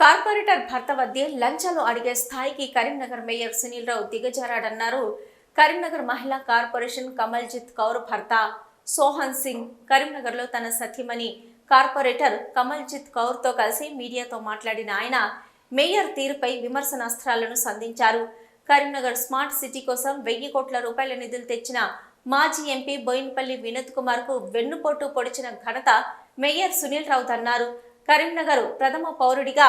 Corporator భర్త వద్దే లంచాలు అడిగే స్థాయికి కరీంనగర్ మేయర్ సునీల్ రావు దిగజారాడన్నారు. కరీంనగర్ మహిళా కార్పొరేషన్ కమల్జిత్ కౌర్ భర్త సోహన్ సింగ్ కరీంనగర్లో తన సతీమణి కార్పొరేటర్ కమల్జిత్ కౌర్తో కలిసి మీడియాతో మాట్లాడిన ఆయన మేయర్ తీరుపై విమర్శనాస్త్రాలను సంధించారు. కరీంనగర్ స్మార్ట్ సిటీ కోసం వెయ్యి కోట్ల రూపాయల నిధులు తెచ్చిన మాజీ ఎంపీ బోయిన్పల్లి వినోద్ కుమార్కు వెన్నుపోటు పొడిచిన ఘనత మేయర్ సునీల్ రావుత్ అన్నారు. కరీంనగర్ ప్రథమ పౌరుడిగా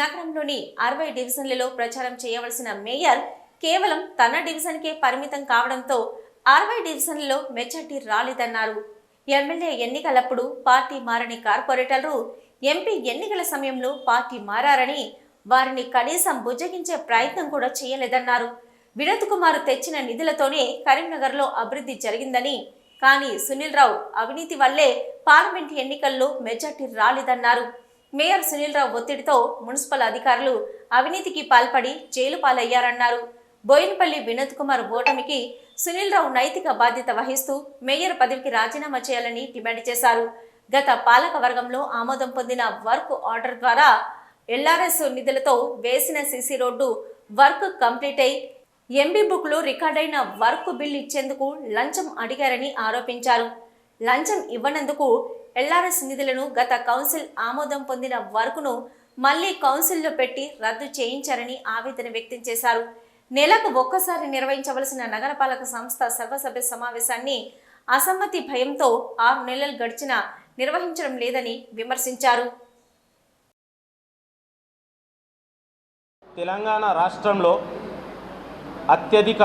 నగరంలోని అరవై డివిజన్లలో ప్రచారం చేయవలసిన మేయర్ కేవలం తన డివిజన్కే పరిమితం కావడంతో అరవై డివిజన్లలో మెజార్టీ రాలేదన్నారు. ఎమ్మెల్యే ఎన్నికలప్పుడు పార్టీ మారని కార్పొరేటర్లు ఎంపీ ఎన్నికల సమయంలో పార్టీ మారారని వారిని కనీసం బుజ్జగించే ప్రయత్నం కూడా చేయలేదన్నారు. వినోద్ కుమార్ తెచ్చిన నిధులతోనే కరీంనగర్లో అభివృద్ధి జరిగిందని కానీ సునీల్ రావు అవినీతి వల్లే పార్లమెంట్ ఎన్నికల్లో మెజార్టీ రాలేదన్నారు. మేయర్ సునీల్ రావు ఒత్తిడితో మున్సిపల్ అధికారులు అవినీతికి పాల్పడి జైలు పాలయ్యారన్నారు. బోయినపల్లి వినోద్ కుమార్ ఓటమికి సునీల్ రావు నైతిక బాధ్యత వహిస్తూ మేయర్ పదవికి రాజీనామా చేయాలని డిమాండ్ చేశారు. గత పాలక వర్గంలో ఆమోదం పొందిన వర్క్ ఆర్డర్ ద్వారా ఎల్ఆర్ఎస్ నిధులతో వేసిన సిసి రోడ్డు వర్క్ కంప్లీట్ అయి ఎంబీ బుక్లో రికార్డైన వర్క్ బిల్ ఇచ్చేందుకు లంచం అడిగారని ఆరోపించారు. లంచం ఇవ్వనందుకు ఎల్ఆర్ఎస్ నిధులను గత కౌన్సిల్ ఆమోదం పొందిన వర్క్ను మళ్ళీ కౌన్సిల్లో పెట్టి రద్దు చేయించారని ఆవేదన వ్యక్తం చేశారు. నెలకు ఒక్కసారి నిర్వహించవలసిన నగరపాలక సంస్థ సర్వసభ్య సమావేశాన్ని అసమ్మతి భయంతో ఆరు నెలలు గడిచినా నిర్వహించడం లేదని విమర్శించారు. తెలంగాణ రాష్ట్రంలో అత్యధిక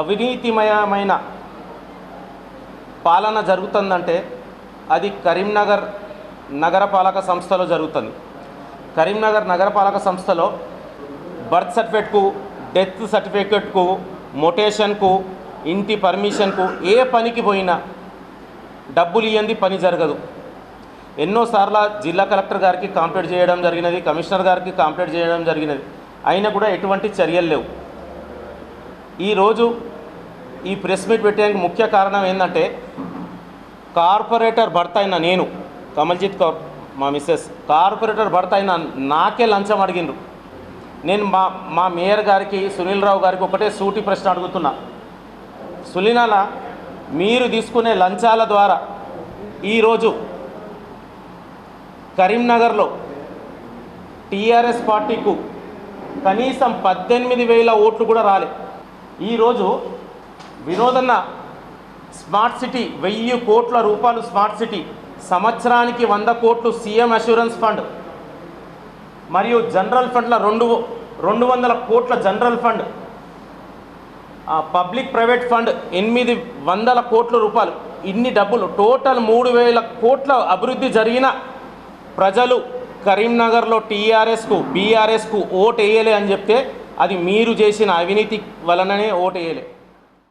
అవినీతిమయమైన పాలన జరుగుతుందంటే అది కరీంనగర్ నగరపాలక సంస్థలో జరుగుతుంది. కరీంనగర్ నగరపాలక సంస్థలో బర్త్ సర్టిఫికేట్కు డెత్ సర్టిఫికేట్కు మొటేషన్కు ఇంటి పర్మిషన్కు ఏ పనికి పోయినా డబ్బులు ఇయ్యంది పని జరగదు. ఎన్నోసార్లు జిల్లా కలెక్టర్ గారికి కాంప్లైంట్ చేయడం జరిగినది కమిషనర్ గారికి కాంప్లైంట్ చేయడం జరిగినది. అయినా కూడా ఎటువంటి చర్యలు లేవు. ఈరోజు ఈ ప్రెస్ మీట్ పెట్టడానికి ముఖ్య కారణం ఏంటంటే కార్పొరేటర్ భర్త అయిన నేను కమల్జిత్ కౌర్ మా మిస్సెస్ కార్పొరేటర్ భర్త అయిన నాకే లంచం అడిగిండ్రు. నేను మా మా మేయర్ గారికి సునీల్ రావు గారికి ఒకటే సూటి ప్రశ్న అడుగుతున్నా. సులీనాల మీరు తీసుకునే లంచాల ద్వారా ఈరోజు కరీంనగర్లో టీఆర్ఎస్ పార్టీకు కనీసం పద్దెనిమిది వేల ఓట్లు కూడా రాలే. ఈరోజు వినోదన్న స్మార్ట్ సిటీ వెయ్యి కోట్ల రూపాయలు స్మార్ట్ సిటీ సంవత్సరానికి వంద కోట్లు సీఎం అష్యూరెన్స్ ఫండ్ మరియు జనరల్ ఫండ్ల రెండు రెండు వందల కోట్ల general fund public private fund ఎనిమిది వందల కోట్ల రూపాయలు. ఇన్ని డబ్బులు టోటల్ మూడు వేల కోట్ల అభివృద్ధి జరిగిన ప్రజలు కరీంనగర్లో టీఆర్ఎస్కు బీఆర్ఎస్కు ఓటు వేయలే అని చెప్తే అది మీరు చేసిన అవినీతి వలననే ఓటు వేయలే